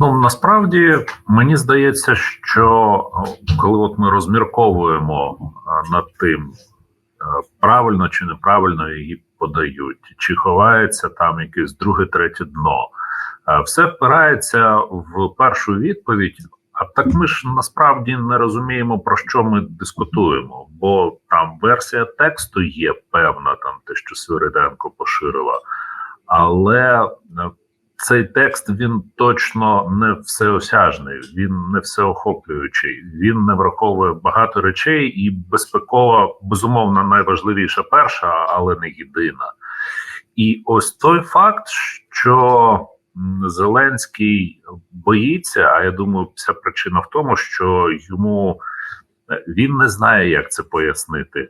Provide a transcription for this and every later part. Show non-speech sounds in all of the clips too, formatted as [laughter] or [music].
Ну насправді мені здається, що е, коли от ми розмірковуємо е, над тим, е, правильно чи неправильно її подають, чи ховається там якесь друге, третє дно, все впирається в першу відповідь. А так ми ж насправді не розуміємо про що ми дискутуємо, бо там версія тексту є певна, там те, що Свириденко поширила, але цей текст він точно не всеосяжний, він не всеохоплюючий. Він не враховує багато речей, і безпекова безумовно найважливіша перша, але не єдина. І ось той факт, що Зеленський боїться, а я думаю, вся причина в тому, що йому е, він не знає, як це пояснити. Е,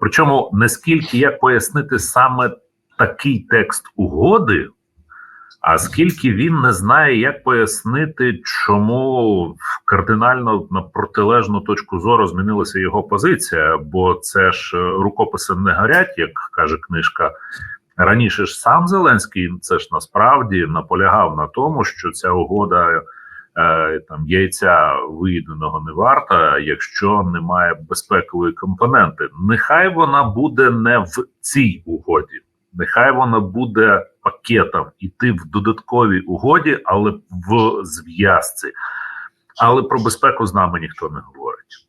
Причому не скільки як пояснити саме такий текст угоди. А скільки він не знає, як пояснити, чому кардинально на протилежну точку зору змінилася його позиція, бо це ж е, рукописи не горять, як каже книжка. Раніше ж сам Зеленський це ж насправді наполягав на тому, що ця угода е, там яйця виїденого не варта, якщо немає безпекової компоненти. Нехай вона буде не в цій угоді. Нехай вона буде пакетом іти в додатковій угоді, але в зв'язці. Але про безпеку з нами ніхто не говорить.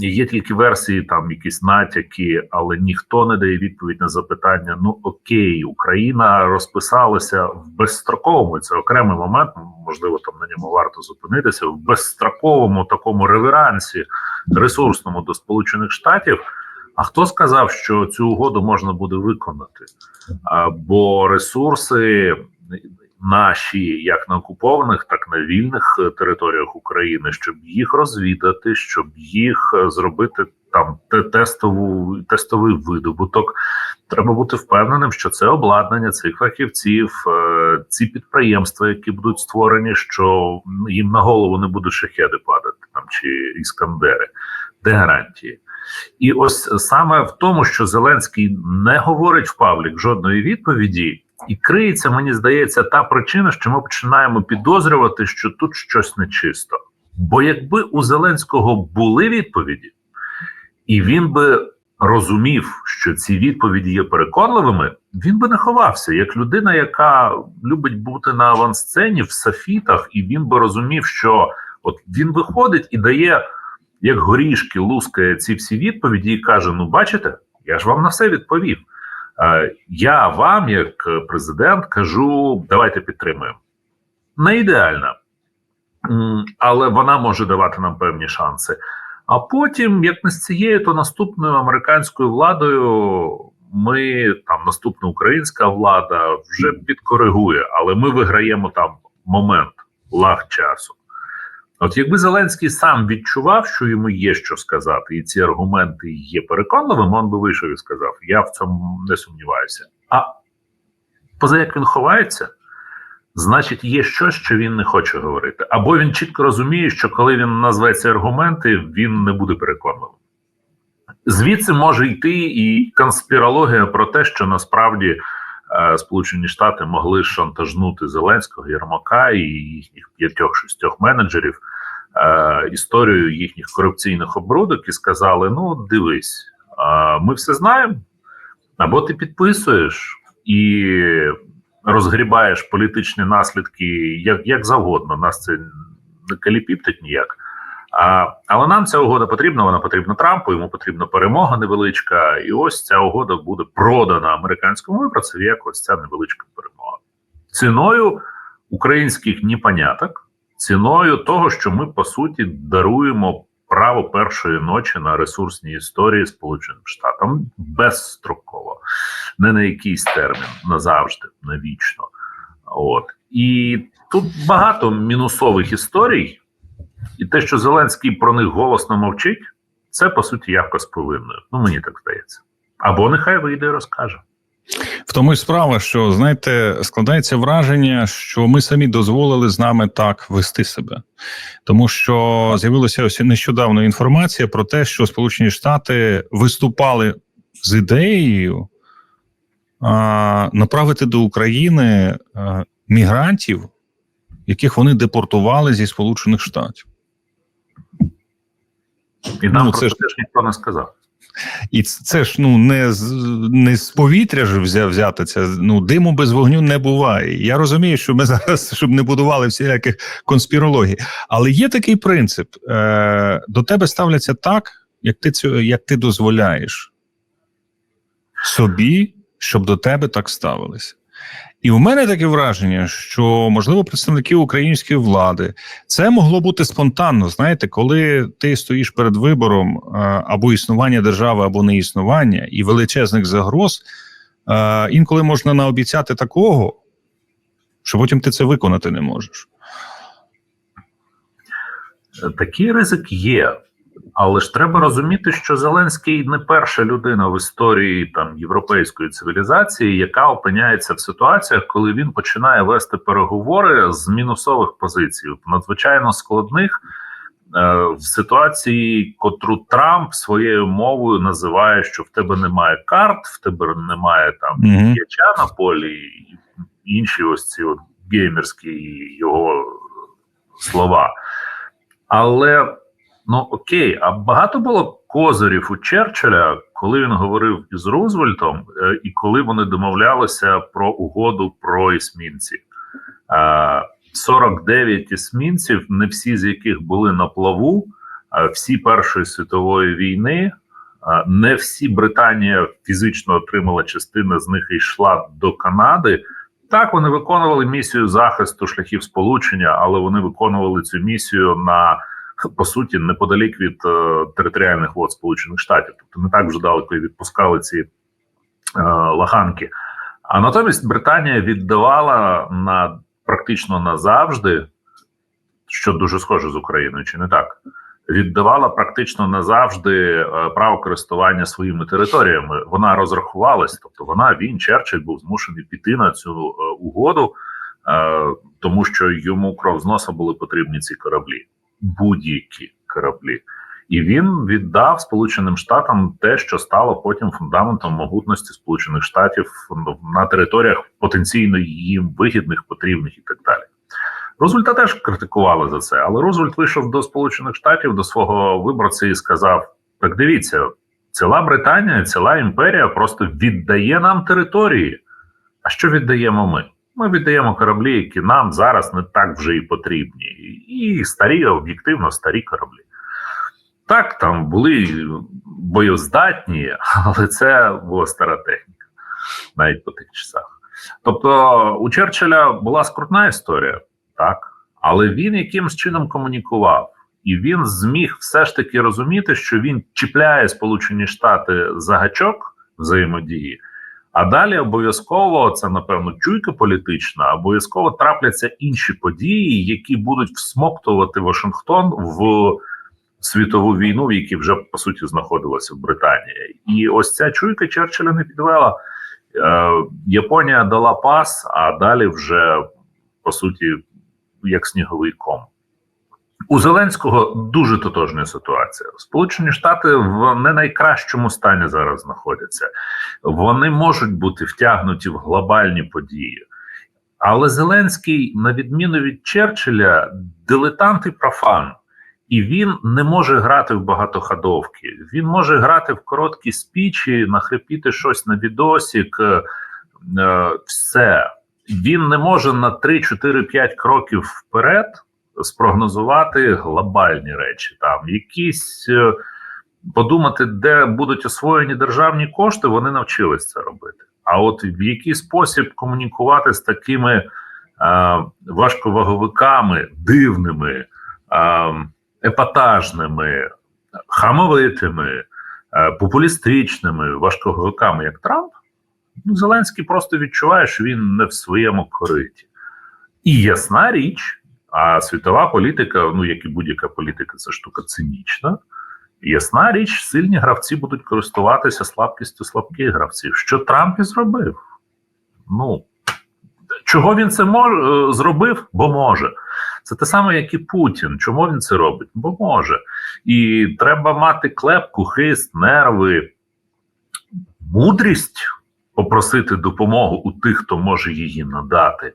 Є тільки версії, там якісь натяки, але ніхто не дає відповідь на запитання: ну окей, Україна розписалася в безстроковому, це окремий момент, можливо, там на ньому варто зупинитися, в безстроковому такому реверансі ресурсному до Сполучених Штатів. А хто сказав, що цю угоду можна буде виконати? Бо ресурси наші, як на окупованих, так і на вільних е, територіях України, щоб їх розвідати, щоб їх е, зробити там тестову тестовий видобуток. Треба бути впевненим, що це обладнання цих фахівців, е, ці підприємства, які будуть створені, що їм на голову не будуть шахеди падати там чи іскандери. Де гарантії? І ось саме в тому, що Зеленський не говорить в паблік жодної відповіді, і криється, мені здається, та причина, що ми починаємо підозрювати, що тут щось нечисто. Бо якби у Зеленського були відповіді, і він би розумів, що ці відповіді є переконливими, він би не ховався як людина, яка любить бути на авансцені в софітах, і він би розумів, що от він виходить і дає як горішки лускає ці всі відповіді і каже: Ну, бачите, я ж вам на все відповів. Я вам, як е, президент, кажу, давайте підтримуємо. Не ідеальна, але вона може давати нам певні шанси. А потім, як не з цією, то наступною американською владою ми там наступна українська влада вже підкоригує, але ми виграємо там момент, лаг часу. От якби Зеленський сам відчував, що йому є що сказати, і ці аргументи є переконливими, він би вийшов і сказав: Я в цьому не сумніваюся. А поза як він ховається, значить, є щось, що він не хоче говорити. Або він чітко розуміє, що коли він назве ці аргументи, він не буде переконливим. Звідси може йти і конспірологія про те, що насправді Сполучені Штати могли шантажнути Зеленського, Єрмака і їхніх п'ятьох-шістьох менеджерів е, історією їхніх корупційних обрудок і сказали: ну, дивись, е, ми все знаємо, або ти підписуєш і розгрібаєш політичні наслідки як, як завгодно. Нас це не каліпіптить ніяк. А, але нам ця угода потрібна, вона потрібна Трампу, йому потрібна перемога невеличка. І ось ця угода буде продана американському виборцеві як ось ця невеличка перемога. Ціною українських непоняток, ціною того, що ми по суті даруємо право першої ночі на ресурсні історії Сполученим Штатам безстроково, не на якийсь термін, назавжди, навічно. От і тут багато мінусових історій. І те, що Зеленський про них голосно мовчить, це по суті з повинною. Ну мені так здається. Або нехай вийде і розкаже. В тому й справа, що знаєте, складається враження, що ми самі дозволили з нами так вести себе, тому що з'явилася ось нещодавно інформація про те, що Сполучені Штати виступали з ідеєю а, направити до України а, мігрантів яких вони депортували зі Сполучених Штатів. І нам Ну, про це це ж- ніхто не сказав. І це ж ну не з не з повітря ж взяти це. Ну диму без вогню не буває. Я розумію, що ми [laughs] зараз щоб не будували всіляких конспірологій, але є такий принцип: е, до тебе ставляться так, як ти цю, як ти дозволяєш собі, щоб до тебе так ставилися. І у мене таке враження, що можливо представники української влади це могло бути спонтанно. Знаєте, коли ти стоїш перед вибором е, або існування держави, або не існування, і величезних загроз, е, інколи можна наобіцяти такого, що потім ти це виконати не можеш. Такий ризик є. Але ж треба розуміти, що Зеленський не перша людина в історії там європейської цивілізації, яка опиняється в ситуаціях, коли він починає вести переговори з мінусових позицій, надзвичайно складних е, в ситуації, котру Трамп своєю мовою називає, що в тебе немає карт, в тебе немає там м'яча на полі, і інші ось ці от геймерські його слова. Але ну окей, а багато було козирів у Черчилля, коли він говорив із Рузвельтом, е, і коли вони домовлялися про угоду про есмінців. Е, 49 есмінців, не всі з яких були на плаву, е, всі Першої світової війни. е, Не всі Британія фізично отримала частина з них і йшла до Канади. Так, вони виконували місію захисту шляхів сполучення, але вони виконували цю місію на по суті неподалік від е, територіальних вод Сполучених Штатів, тобто не так вже далеко і відпускали ці е, лаханки. А натомість Британія віддавала на практично назавжди, що дуже схоже з Україною, чи не так? Віддавала практично назавжди е, право користування своїми територіями. Вона розрахувалась, тобто вона він Черчилль був змушений піти на цю е, угоду, тому що йому кров з носа були потрібні ці кораблі, будь-які кораблі. І він віддав Сполученим Штатам те, що стало потім фундаментом могутності Сполучених Штатів на територіях потенційно їм вигідних, потрібних і так далі. Рузвельта теж критикували за це, але Рузвельт вийшов до Сполучених Штатів до свого виборця і сказав: так дивіться, ціла Британія, ціла імперія просто віддає нам території. А що віддаємо ми? Ми віддаємо кораблі, які нам зараз не так вже і потрібні, і старі, об'єктивно старі кораблі. Так, там були боєздатні, але це була стара техніка, навіть по тих часах. Тобто у Черчилля була скрутна історія, так, але він якимсь чином комунікував, і він зміг все ж таки розуміти, що він чіпляє Сполучені Штати за гачок взаємодії. А далі обов'язково це напевно чуйка політична. Обов'язково трапляться інші події, які будуть всмоктувати Вашингтон в світову війну, в якій вже по суті знаходилася в Британії. І ось ця чуйка Черчилля не підвела. Е, Японія дала пас, а далі вже по суті як сніговий ком. У Зеленського дуже тотожна ситуація. Сполучені Штати в не найкращому стані зараз знаходяться. Вони можуть бути втягнуті в глобальні події. Але Зеленський, на відміну від Черчилля, дилетант і профан. І він не може грати в багатоходовки. Він може грати в короткі спічі, нахрипіти щось на відосік, е, е, все. Він не може на 3, 4, 5 кроків вперед спрогнозувати глобальні речі. Там якісь е, подумати, де будуть освоєні державні кошти, вони навчились це робити. А от в який спосіб комунікувати з такими е, важковаговиками, дивними, е, епатажними, хамовитими, е, популістичними важковаговиками, як Трамп, ну, Зеленський просто відчуває, що він не в своєму кориті. І ясна річ, а світова політика, ну як і будь-яка політика, це штука цинічна. Ясна річ, сильні гравці будуть користуватися слабкістю слабких гравців. Що Трамп і зробив? Ну чого він це мож, е, зробив? Бо може. Це те саме, як і Путін. Чому він це робить? Бо може. І треба мати клепку, хист, нерви, мудрість попросити допомогу у тих, хто може її надати.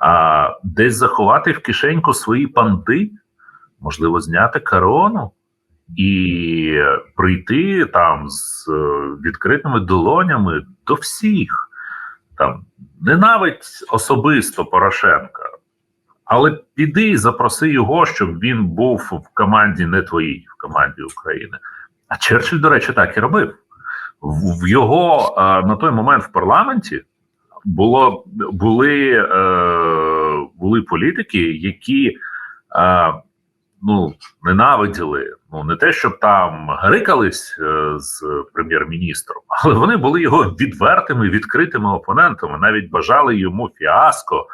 А десь заховати в кишеньку свої панти, можливо, зняти корону і прийти там з е, відкритими долонями до всіх. Там ненавидь особисто Порошенка, але піди і запроси його, щоб він був в команді не твоїй, в команді України. А Черчилль, до речі, так і робив. В, його е, на той момент в парламенті було були, е, були політики, які е, ну, ненавиділи. Ну не те, щоб там грикались е, з прем'єр-міністром, [laughs] але вони були його відвертими, відкритими опонентами, навіть бажали йому фіаско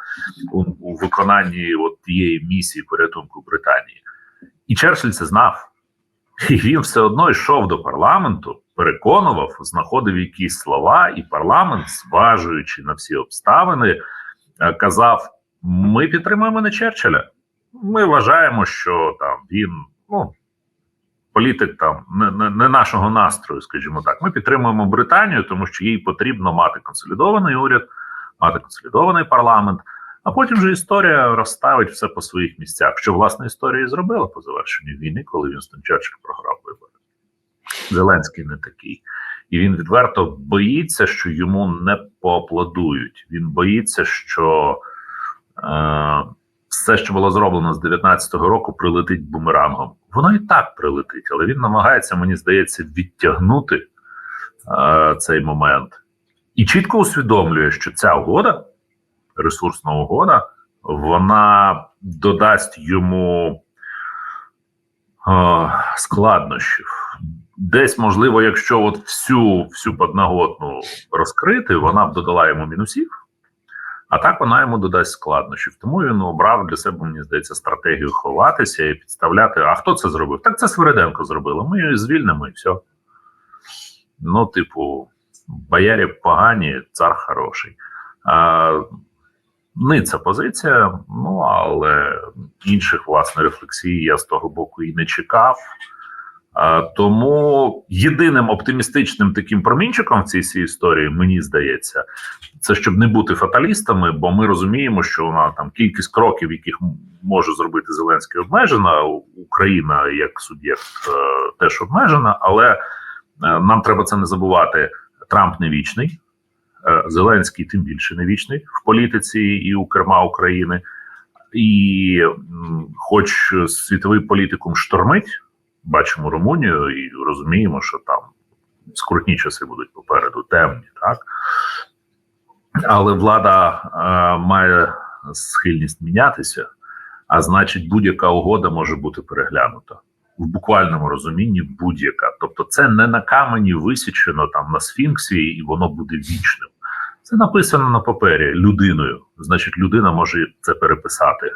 у, у виконанні от тієї місії порятунку Британії. І Черчилль це знав. І він все одно йшов до парламенту, переконував, знаходив якісь слова, і парламент, зважуючи на всі обставини, е, казав: ми підтримуємо не Черчилля. Ми вважаємо, що там він ну, політик там не, не, не нашого настрою, скажімо так. Ми підтримуємо Британію, тому що їй потрібно мати консолідований уряд, мати консолідований парламент. А потім вже історія розставить все по своїх місцях, що власне історія і зробила по завершенню війни, коли Вінстон Черчилль програв вибори. Зеленський не такий. І він відверто боїться, що йому не поаплодують. Він боїться, що е, все, що було зроблено з 19-го року, прилетить бумерангом. Воно і так прилетить, але він намагається, мені здається, відтягнути е, цей момент і чітко усвідомлює, що ця угода ресурсна угода, вона додасть йому е, складнощів. Десь, можливо, якщо от всю всю подноготну розкрити, вона б додала йому мінусів, а так вона йому додасть складнощів. Тому він обрав для себе, мені здається, стратегію ховатися і підставляти. А хто це зробив? Так це Свириденко зробила. Ми її звільнимо і все. Ну, типу, боярі погані, цар хороший. А, Ниця позиція, ну але інших власне рефлексій я з того боку і не чекав. Тому єдиним оптимістичним таким промінчиком в цій всій історії, мені здається, це щоб не бути фаталістами, бо ми розуміємо, що вона там кількість кроків, яких може зробити Зеленський, обмежена. Україна як суб'єкт е, теж обмежена, але е, нам треба це не забувати. Трамп не вічний. Е, Зеленський тим більше не вічний в політиці і у керма України, і хоч світовий політикум штормить, бачимо Румунію і розуміємо, що там скрутні часи будуть попереду, темні, так але влада е, має схильність мінятися, а значить, будь-яка угода може бути переглянута. В буквальному розумінні будь-яка, тобто це не на камені висічено там на сфінксі, і воно буде вічним. Це написано на папері людиною. Значить, людина може це переписати.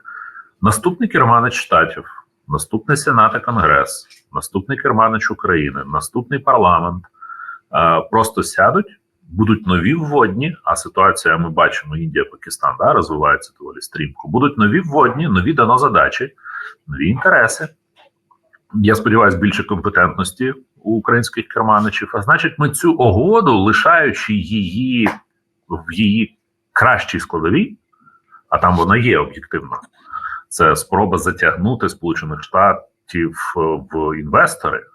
Наступний керманич штатів, наступний сенат і конгрес, наступний керманич України, наступний парламент е, просто сядуть, будуть нові вводні. А ситуація ми бачимо: Індія, Пакистан да, розвивається доволі стрімко. Будуть нові вводні, нові дано задачі, нові інтереси. Я сподіваюся, більше компетентності у українських керманичів. А значить, ми цю угоду, лишаючи її в її кращій складовій, а там вона є об'єктивно. Це спроба затягнути Сполучених Штатів в інвестори.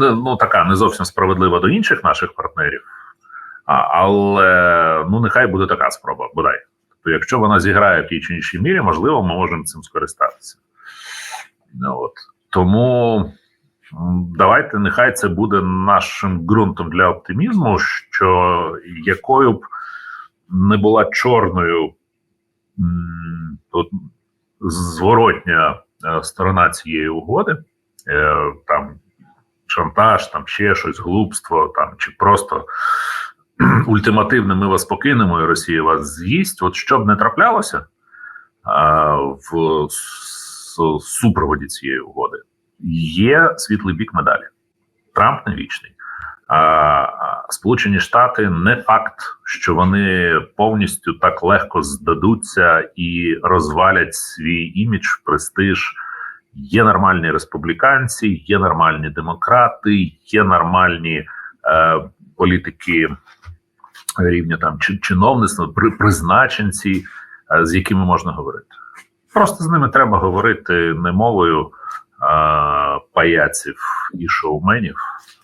Ну, така не зовсім справедлива до інших наших партнерів, а, але ну нехай буде така спроба, бодай. То якщо вона зіграє в тій чи іншій мірі, можливо, ми можемо цим скористатися. Ну, от. Тому давайте нехай це буде нашим ґрунтом для оптимізму, що якою б не була чорною от, зворотня е, сторона цієї угоди, е, там шантаж, там ще щось, глупство, там чи просто [clears throat] ультимативне ми вас покинемо, і Росія вас з'їсть. От що б не траплялося в супроводі цієї угоди, є світлий бік медалі. Трамп не вічний. А, Сполучені Штати не факт, що вони повністю так легко здадуться і розвалять свій імідж, престиж. Є нормальні республіканці, є нормальні демократи, є нормальні е, політики рівня там чи чиновництва, при призначенці, е, з якими можна говорити. Просто з ними треба говорити не мовою паяців і шоуменів,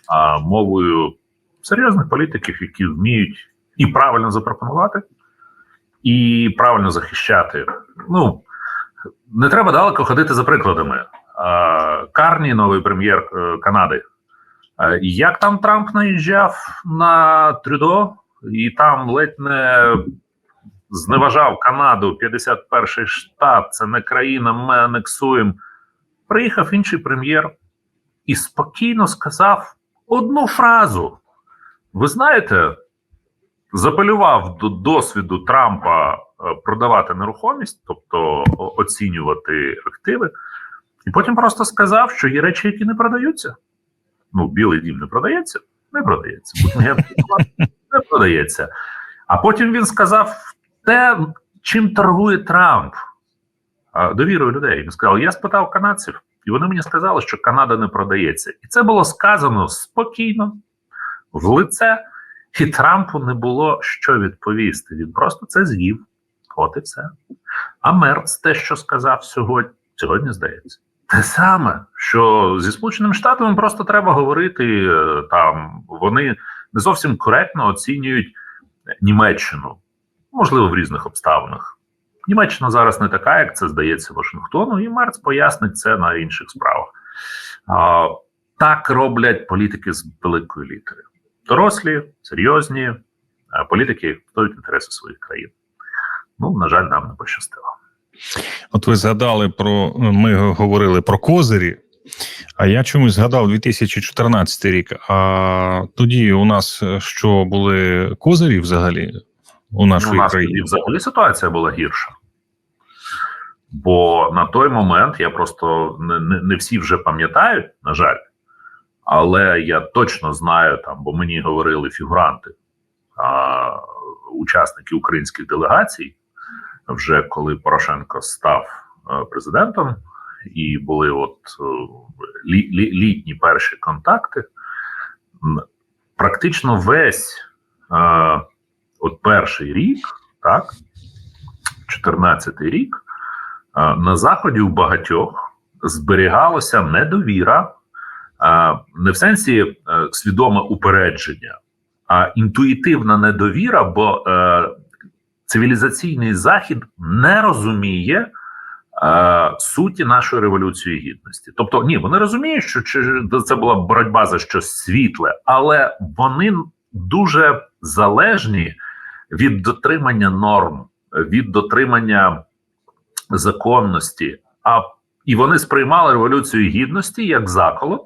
а мовою серйозних політиків, які вміють і правильно запропонувати, і правильно захищати. Ну не треба далеко ходити за прикладами. Карні, новий прем'єр е, Канади. Як там Трамп наїжджав на Трюдо, і там ледь не зневажав Канаду, 51-й штат, це не країна, ми анексуємо. Приїхав інший прем'єр і спокійно сказав одну фразу. Ви знаєте, запалював до досвіду Трампа е, продавати нерухомість, тобто оцінювати активи, і потім просто сказав, що є речі, які не продаються. Ну, білий дім не продається, не продається. Не продається. А потім він сказав те, чим торгує Трамп довірою людей. Він сказав: Я спитав канадців, і вони мені сказали, що Канада не продається. І це було сказано спокійно, в лице, і Трампу не було що відповісти. Він просто це з'їв. От і все. А Мерц те, що сказав сьогодні, сьогодні здається. Те саме, що зі Сполученими Штатами просто треба говорити е, там. Вони не зовсім коректно оцінюють Німеччину, можливо, в різних обставинах. Німеччина зараз не така, як це здається Вашингтону, і Мерц пояснить це на інших справах. А, так роблять політики з великої літери. Дорослі, серйозні політики які відстоюють інтереси своїх країн. Ну, на жаль, нам не пощастило. От ви згадали про ми говорили про козирі. А я чомусь згадав 2014 рік. А тоді у нас е, що були козирі взагалі у Ну, нашій у нас країні? взагалі ситуація була гірша. Бо на той момент я просто не, не, не всі вже пам'ятають, на жаль, але я точно знаю там, бо мені говорили фігуранти, а, учасники українських делегацій, вже коли Порошенко став е, президентом, і були от е, лі, лі, літні перші контакти. Практично весь е, от перший рік, так, 14-й рік, на заході у багатьох зберігалася недовіра, не в сенсі е, свідоме упередження, а інтуїтивна недовіра, бо е, цивілізаційний захід не розуміє. е, Суті нашої революції гідності, тобто ні, вони розуміють, що це була боротьба за щось світле, але вони дуже залежні від дотримання норм, від дотримання законності. А і вони сприймали революцію гідності як заколот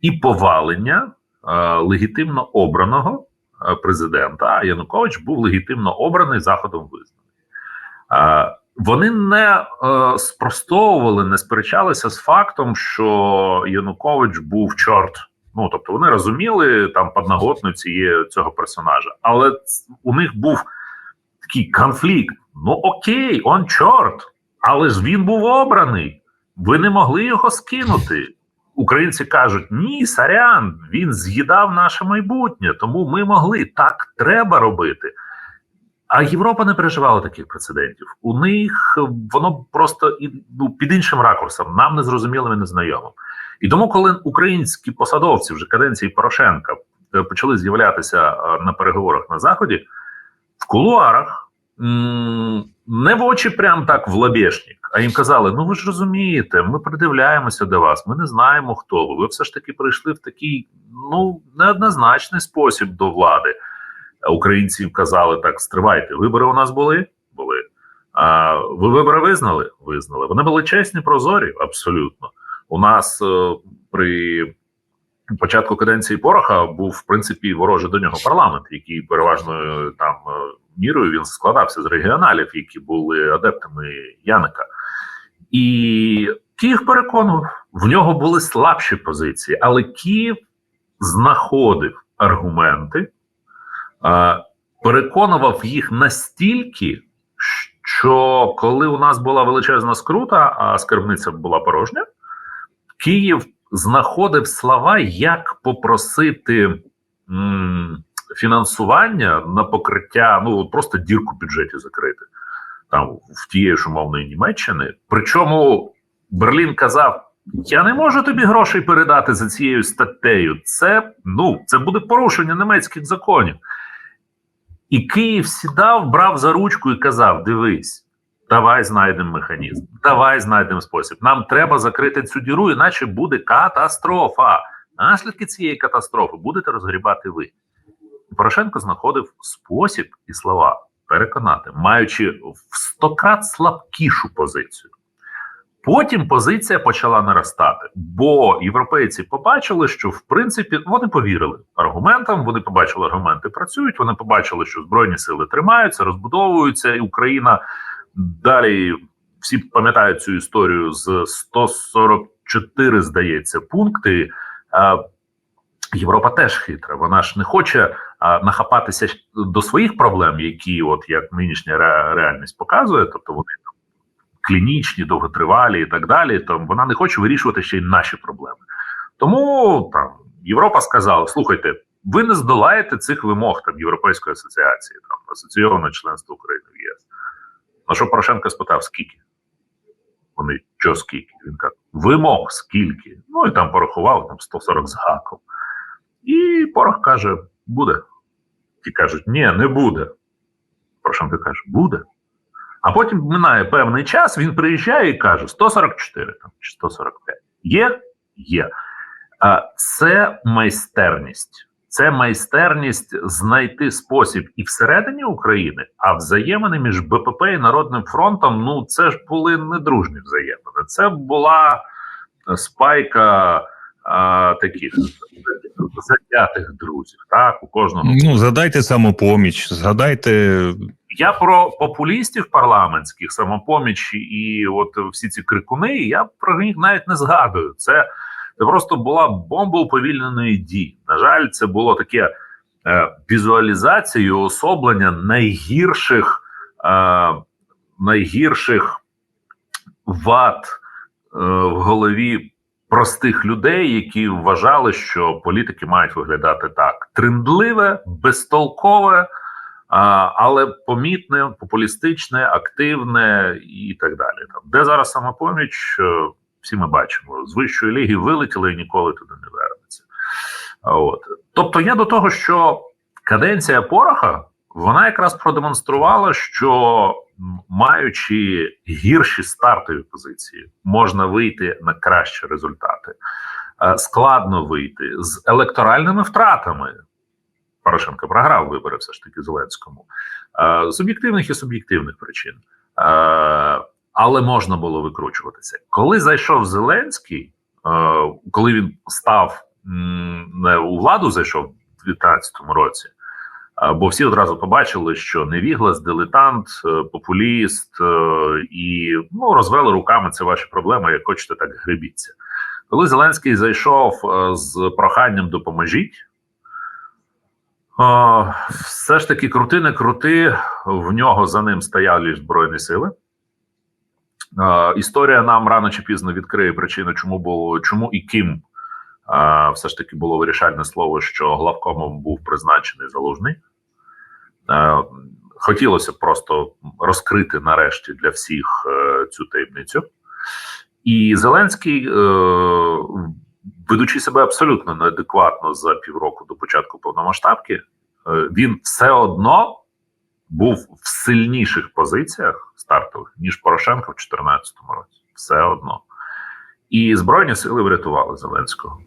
і повалення е, легітимно обраного е, президента. А Янукович був легітимно обраний заходом визнаний. Е, вони не е, спростовували, не сперечалися з фактом, що Янукович був чорт. Ну тобто вони розуміли там подноготну цієї цього персонажа, але у них був такий конфлікт. Ну окей, он чорт, але ж він був обраний. Ви не могли його скинути. Українці кажуть: ні, сорян, він з'їдав наше майбутнє, тому ми могли так треба робити. А Європа не переживала таких прецедентів. У них воно просто ну, під іншим ракурсом, нам незрозумілим і незнайомим. І тому, коли українські посадовці вже каденції Порошенка е, почали з'являтися е, на переговорах на заході, в кулуарах не в очі, прям так в лобешник, а їм казали: ну ви ж розумієте, ми придивляємося до вас, ми не знаємо, хто ви. Ви все ж таки прийшли в такий ну неоднозначний спосіб до влади. А Українці казали так: стривайте, вибори у нас були? Були. А ви вибори визнали? Визнали. Вони були чесні, прозорі, абсолютно. У нас е, при початку каденції Пороха був в принципі ворожий до нього парламент, який переважною там е, мірою він складався з регіоналів, які були адептами Яника. І Київ переконував, в нього були слабші позиції, але Київ знаходив аргументи, переконував їх настільки, що коли у нас була величезна скрута, а скарбниця була порожня, Київ знаходив слова, як попросити фінансування на покриття, ну просто дірку в бюджеті закрити там в тієї ж умовної Німеччини. Причому Берлін казав: я не можу тобі грошей передати за цією статтею. Це ну це буде порушення німецьких законів. І Київ сідав, брав за ручку і казав: Дивись, давай знайдемо механізм, давай знайдемо спосіб. Нам треба закрити цю діру, іначе буде катастрофа. Наслідки цієї катастрофи будете розгрібати ви. Порошенко знаходив спосіб і слова переконати, маючи в стократ слабкішу позицію. Потім позиція почала наростати, бо європейці побачили, що в принципі вони повірили аргументам. Вони побачили, аргументи працюють. Вони побачили, що збройні сили тримаються, розбудовуються, і Україна далі всі пам'ятають цю історію з 144, здається, пункти. Європа теж хитра. Вона ж не хоче нахапатися до своїх проблем, які, от як нинішня ре- реальність показує, тобто вони там клінічні, довготривалі і так далі. То вона не хоче вирішувати ще й наші проблеми. Тому там Європа сказала: слухайте, ви не здолаєте цих вимог там Європейської асоціації, там асоційоване членство України в ЄС. На що Порошенко спитав, скільки? Вони що скільки? Він каже, вимог скільки? Ну і там порахував там 140 з гаком. І Порох каже: буде. Ті кажуть, ні, не буде. Порошенко каже, буде. А потім минає певний час, він приїжджає і каже: 144 там, чи 145. Є? Є. Це майстерність. Це майстерність знайти спосіб і всередині України, а взаємини між БПП і Народним фронтом. Ну це ж були недружні взаємини. Це була спайка а, таких затятих друзів. Так, у кожного Ну, згадайте самопоміч, згадайте я про популістів парламентських самопоміч і от всі ці крикуни. Я про них навіть не згадую. Це, це просто була бомба уповільненої дії. На жаль, це було таке е, візуалізація і уособлення найгірших, е, найгірших вад е, в голові простих людей, які вважали, що політики мають виглядати так: трендливе, безтолкове. Але помітне, популістичне, активне і так далі. Там, де зараз самопоміч, е, всі ми бачимо, з вищої ліги вилетіли і ніколи туди не вернеться. От. Тобто, я до того, що каденція Пороха вона якраз продемонструвала, що маючи гірші стартові позиції, можна вийти на кращі результати. Е, Складно вийти з електоральними втратами. Порошенко програв вибори все ж таки Зеленському е, з об'єктивних і суб'єктивних причин. Е, але можна було викручуватися. Коли зайшов Зеленський, коли він став у владу, зайшов у 2019 році, бо всі одразу побачили, що невіглас, дилетант, е, популіст е, і ну, розвели руками це ваші проблеми, як хочете, так гребіться. Коли Зеленський зайшов е, з проханням допоможіть. Все ж таки, крути не крути, в нього за ним стояли Збройні сили. Е, історія нам рано чи пізно відкриє причину, чому було, чому і ким е, все ж таки було вирішальне слово, що главкомом був призначений залужний. Е, хотілося б просто розкрити нарешті для всіх е, цю таємницю. І Зеленський, е, ведучи себе абсолютно неадекватно за півроку до початку повномасштабки, він все одно був в сильніших позиціях стартових, ніж Порошенко в 2014 році. Все одно. І Збройні сили врятували Зеленського.